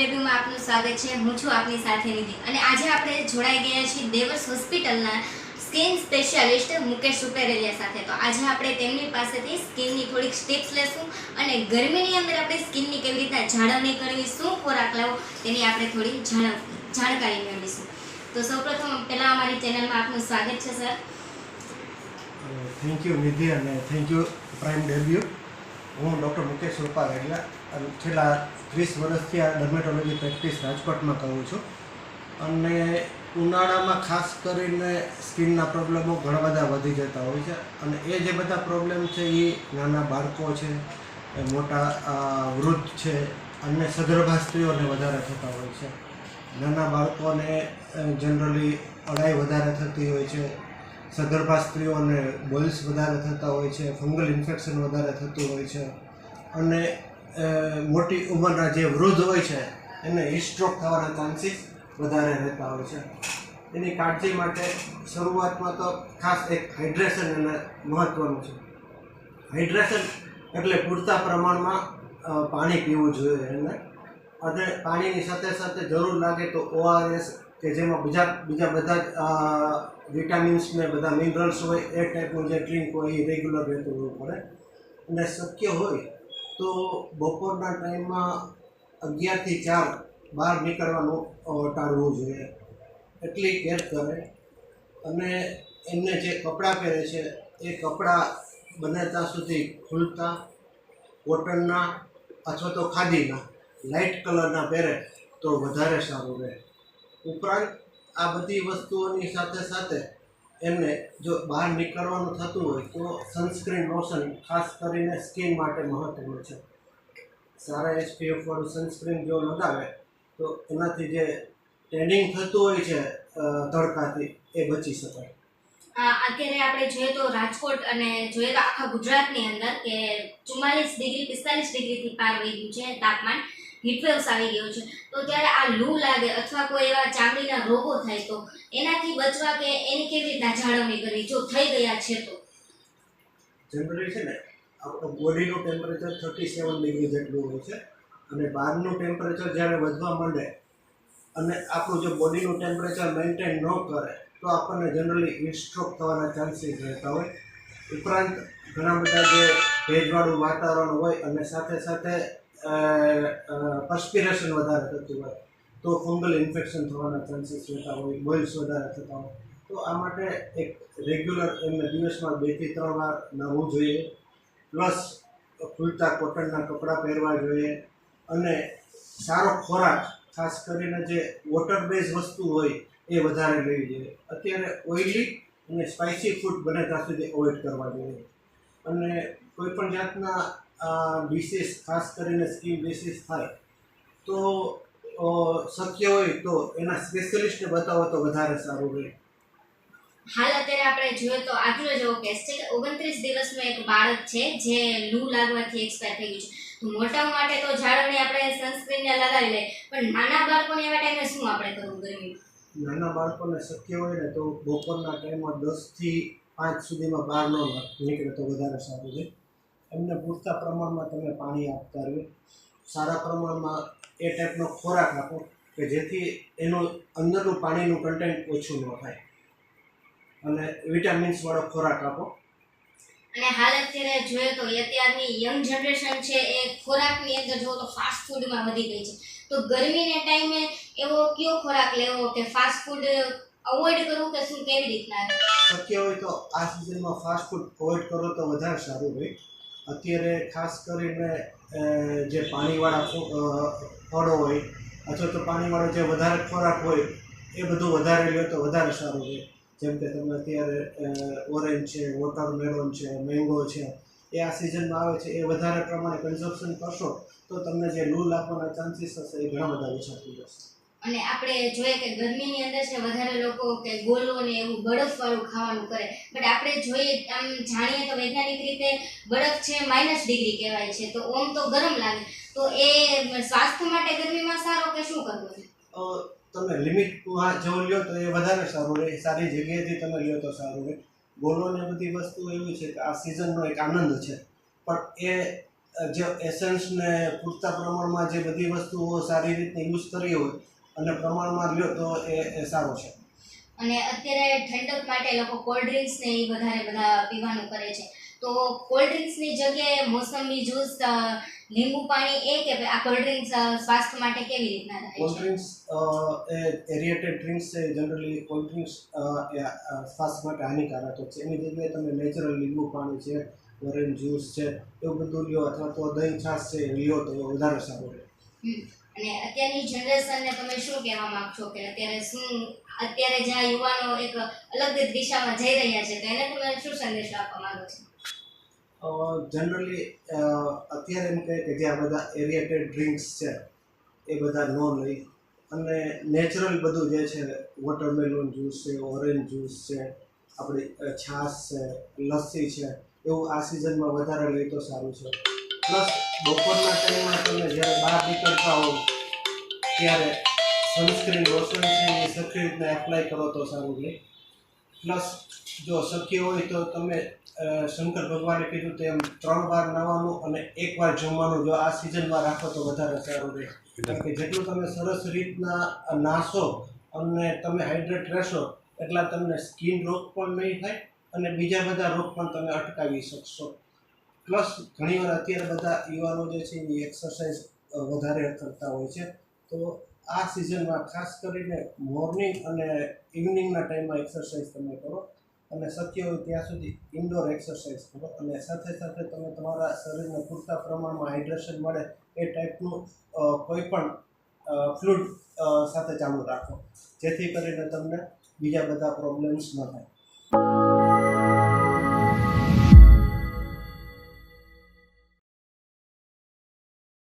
ડેબ્યુમાં આપનું સ્વાગત છે. હું છું આપની સાથે નિધિ. અને આજે આપણે જોડાઈ ગયા છીએ દેવસ હોસ્પિટલના સ્કિન સ્પેશિયાલિસ્ટ મુકેશ સુપેરેલિયા સાથે. તો આજે આપણે તેમની પાસેથી સ્કિનની થોડીક સ્ટેપ્સ લેશું અને ગરમીની અંદર આપણે સ્કિનની કેવી રીતના જાળવણી કરવી, શું ખોરાક લાવો તેની આપણે થોડી જાણકારી મેળવીશું. તો સૌપ્રથમ પહેલાં અમારી ચેનલમાં આપનું સ્વાગત છે, સર. થેન્ક યુ નિધિ, અને થેન્ક યુ પ્રાઇમ ડેબ્યુ હું ડૉક્ટર મુકેશ રૂપારેલિયા અને છેલ્લા ત્રીસ વર્ષથી આ ડર્મેટોલોજી પ્રેક્ટિસ રાજકોટમાં કરું છું. અને ઉનાળામાં ખાસ કરીને સ્કિનના પ્રોબ્લેમો ઘણા બધા વધી જતા હોય છે. અને એ જે બધા પ્રોબ્લેમ છે એ નાના બાળકો છે મોટા વૃદ્ધ છે, અને સગર્ભા સ્ત્રીઓને વધારે થતા હોય છે. નાના બાળકોને જનરલી અડાઈ વધારે થતી હોય છે સગર્ભા સ્ત્રીઓને બોલ્સ વધારે થતા હોય છે, ફંગલ ઇન્ફેક્શન વધારે થતું હોય છે. અને મોટી ઉંમરના જે વૃદ્ધ હોય છે એને હિસ્ટ્રોક થવાના ચાન્સીસ વધારે રહેતા હોય છે. એની કાળજી માટે શરૂઆતમાં તો ખાસ એક હાઇડ્રેશન એને મહત્ત્વનું છે. હાઇડ્રેશન એટલે પૂરતા પ્રમાણમાં પાણી પીવું જોઈએ એને અને પાણીની સાથે સાથે જરૂર લાગે તો ઓઆરએસ કે જેમાં બીજા બીજા બધા જ વિટામિન્સ ને બધા મિનરલ્સ હોય, એ ટાઈપનું જે ડ્રિંક હોય, એ રેગ્યુલર રહેતું હોવું પડે. અને શક્ય હોય તો બપોરના ટાઈમમાં અગિયારથી ચાર બહાર નીકળવાનું ટાળવું જોઈએ. એટલી કેર કરે અને એમને જે કપડાં પહેરે છે, એ કપડાં બને ત્યાં સુધી ખુલતા કોટનના અથવા તો ખાદીના લાઇટ કલરના પહેરે તો વધારે સારું રહે. ઉપરાંત આ બધી વસ્તુઓની સાથે સાથે એમને જો બહાર નીકળવાનું થતું હોય તો સનસ્ક્રીન લોશન ખાસ કરીને સ્કિન માટે મહત્વનું છે. સારા એસપીએફ સનસ્ક્રીન જો લગાવે, તો એનાથી જે ટ્રેનિંગ થતું હોય છે તડકાથી એ બચી શકાય. અત્યારે આપણે જોઈએ તો રાજકોટ અને જોઈએ તો આખા ગુજરાતની અંદર કે ચુમ્માલીસ ડિગ્રી, પિસ્તાલીસ ડિગ્રીથી પાર વહી ગયું છે તાપમાન. હીટવેવ્સ આવી ગયો છે. તો ત્યારે આ લૂ લાગે અથવા કોઈ એવા ચામડીના રોગો થાય તો એનાથી બચવા કે એની કેવી રીતના જાળવણી કરવી? જો થઈ ગયા છે તો. જનરલી છે ને, આપણો બોડીનું ટેમ્પરેચર થર્ટી સેવન ડિગ્રી જેટલું હોય છે અને બહારનું ટેમ્પરેચર જ્યારે વધવા માંડે અને આપણું જો બોડીનું ટેમ્પરેચર મેન્ટેન ન કરે, તો આપણને જનરલી હીટ સ્ટ્રોક થવાના ચાન્સીસ રહેતા હોય. ઉપરાંત ઘણા બધા જે ભેજવાળું વાતાવરણ હોય અને સાથે સાથે પર્સ્પિરેશન વધારે થતું હોય, તો ફંગલ ઇન્ફેક્શન થવાના ચાન્સીસ રહેતા હોય બોઇલ્સ વધારે થતા હોય, તો આ માટે એક રેગ્યુલર એમને દિવસમાં બેથી ત્રણ વાર નવું જોઈએ પ્લસ ખુલતા કોટનના કપડાં પહેરવા જોઈએ, અને સારો ખોરાક, ખાસ કરીને જે વોટર બેઝ વસ્તુ હોય, એ વધારે લેવી જોઈએ. અત્યારે ઓઇલી અને સ્પાઇસી ફૂડ બને ત્યાં સુધી અવોઇડ કરવા જોઈએ. અને કોઈ પણ જાતના ડિસીસ ખાસ કરીને સ્કીમ વિશેષ થાય તો શક્ય હોય તો એના સ્પેશિયલિસ્ટને બતાવો તો વધારે સારું રહે. હાલ અત્યારે આપણે જોઈએ તો આજનો જ એવો કેસ છે કે ઓગણત્રીસ દિવસનો એક બાળક છે જે લૂ લાગવાથી એક્સપાયર થઈ ગયું છે. તો મોટાઓ માટે તો જાળવણી આપણે સનસ્ક્રીનને લગાવી લઈએ પણ નાના બાળકોને એવા ટાઈમે શું આપણે કરવું ગરમી નાના બાળકોને શક્ય હોય ને તો બપોરના ટાઈમમાં દસથી પાંચ સુધીમાં બહાર ન નીકળે તો વધારે સારું છે એમને પૂરતા પ્રમાણમાં તમે પાણી આપતા રહ્યો સારા પ્રમાણમાં એ ટાઈપનો ખોરાક આપો કે જેથી એનું અંદરનું પાણીનું કન્ટેન્ટ ઓછું ન થાય. અને વિટામિન્સવાળો ખોરાક આપો. અને હાલ અત્યારે જોઈએ તો અત્યારની યંગ જનરેશન છે એ ખોરાકની અંદર જો તો ફાસ્ટ ફૂડમાં વધી ગઈ છે. તો ગરમીને ટાઈમે એવો કયો ખોરાક લેવો કે ફાસ્ટ ફૂડ અવોઇડ કરવું કે શું કેવી રીતના? શક્ય હોય તો આ સિઝનમાં ફાસ્ટ ફૂડ અવોઇડ કરો તો વધારે સારું રહે અત્યારે ખાસ કરીને જે પાણીવાળા ફળો હોય, અથવા તો પાણીવાળો જે વધારે ખોરાક હોય, એ બધું વધારે લ્યો તો વધારે સારું રહે. જેમ કે તમે અત્યારે ઓરેન્જ છે, વોટરમેલોન છે, મેંગો છે, એ આ સિઝનમાં આવે છે, એ વધારે પ્રમાણે કન્ઝપ્શન કરશો, તો તમને જે લૂ લાગવાના ચાન્સીસ હશે એ ઘણા બધા ઓછા થઈ જશે. અને આપણે જોઈએ કે ગરમીની અંદર છે વધારે લોકો કે ગોલો ને એવું બરફવાળું ખાવાનું કરે. બટ આપણે જોઈએ આમ જાણીએ તો વૈજ્ઞાનિક રીતે બરફ છે માઇનસ ડિગ્રી કહેવાય છે. તો ઓમ તો ગરમ લાગે. તો એ સ્વાસ્થ્ય માટે ગરમીમાં સારો કે શું કરવું છે? તમે લિમિટ જો લ્યો તો એ વધારે સારું રહે. સારી જગ્યાએથી તમે લ્યો તો સારું રહે. ગોલો ને બધી વસ્તુ એવી છે કે આ સિઝનનો એક આનંદ છે. પણ એ, જે એસેન્સ ને પૂરતા પ્રમાણમાં જે બધી વસ્તુઓ સારી રીતે યુઝ કરી હોય અને પ્રમાણમાં લ્યો તો એ સારો છે. અને અત્યારે ઠંડક માટે લોકો કોલ્ડ ડ્રિંક્સ ને એ વધારે બધા પીવાનું કરે છે. તો કોલ્ડ ડ્રિંક્સની જગ્યાએ મોસંબી જ્યુસ લીંબુ પાણી એ કે આ કોલ્ડ ડ્રિંક્સ સ્વાસ્થ્ય માટે કેવી રીતના થાય કોલ્ડ ડ્રિંક્સ એ એરિએટેડ ડ્રિંક્સ છે. જનરલી કોલ્ડ ડ્રિંક્સ સ્વાસ્થ્ય માટે હાનિકારક છે. એની જગ્યાએ તમે નેચરલ લીંબુ પાણી છે ઓરેન્જ જ્યુસ છે એવું બધું લ્યો અથવા તો દહીં છાશ છે લ્યો તો વધારે સારું રહે. અને અત્યારની જનરેશનને તમે શું કહેવા માંગશો કે અત્યારે શું, અત્યારે જ્યાં યુવાનો એક અલગ દિશામાં જઈ રહ્યા છે, તો એને તમે શું સંદેશો આપવા માંગો છો? જનરલી અત્યારે એમ કહે કે જે આ બધા એરિએટેડ ડ્રિંક્સ છે, એ બધા ન લઈ. અને નેચરલ બધું જે છે વોટરમેલોન જ્યુસ છે ઓરેન્જ જ્યુસ છે, આપણી છાશ છે, લસ્સી છે, એવું આ સિઝનમાં વધારે લઈ તો સારું છે. પ્લસ બપોરના ટાઈમમાં તમે જ્યારે બહાર નીકળતા હો ત્યારે સનસ્ક્રીન લોશન છે એ સરખી રીતના એપ્લાય કરો તો સારું રહે. પ્લસ જો શક્ય હોય તો તમે શંકર ભગવાને કીધું તેમ ત્રણ વાર નાવાનું અને એક વાર જમવાનું જો આ સિઝનમાં રાખો તો વધારે સારું રહે. કારણ કે જેટલું તમે સરસ રીતના નાશો અને તમે હાઇડ્રેટ રહેશો એટલા તમને સ્કિન રોગ પણ નહીં થાય અને બીજા બધા રોગ પણ તમે અટકાવી શકશો. પ્લસ ઘણીવાર અત્યારે બધા યુવાનો જે છે એ એક્સરસાઇઝ વધારે કરતા હોય છે. તો આ સિઝનમાં ખાસ કરીને મોર્નિંગ અને ઇવનિંગના ટાઈમમાં એક્સરસાઇઝ તમે કરો અને શક્ય હોય ત્યાં સુધી ઇન્ડોર એક્સરસાઇઝ કરો અને સાથે સાથે તમે તમારા શરીરને પૂરતા પ્રમાણમાં હાઇડ્રેશન મળે એ ટાઈપનું કોઈ પણ ફ્લૂડ સાથે ચાલુ રાખો. જેથી કરીને તમને બીજા બધા પ્રોબ્લેમ્સ ન થાય.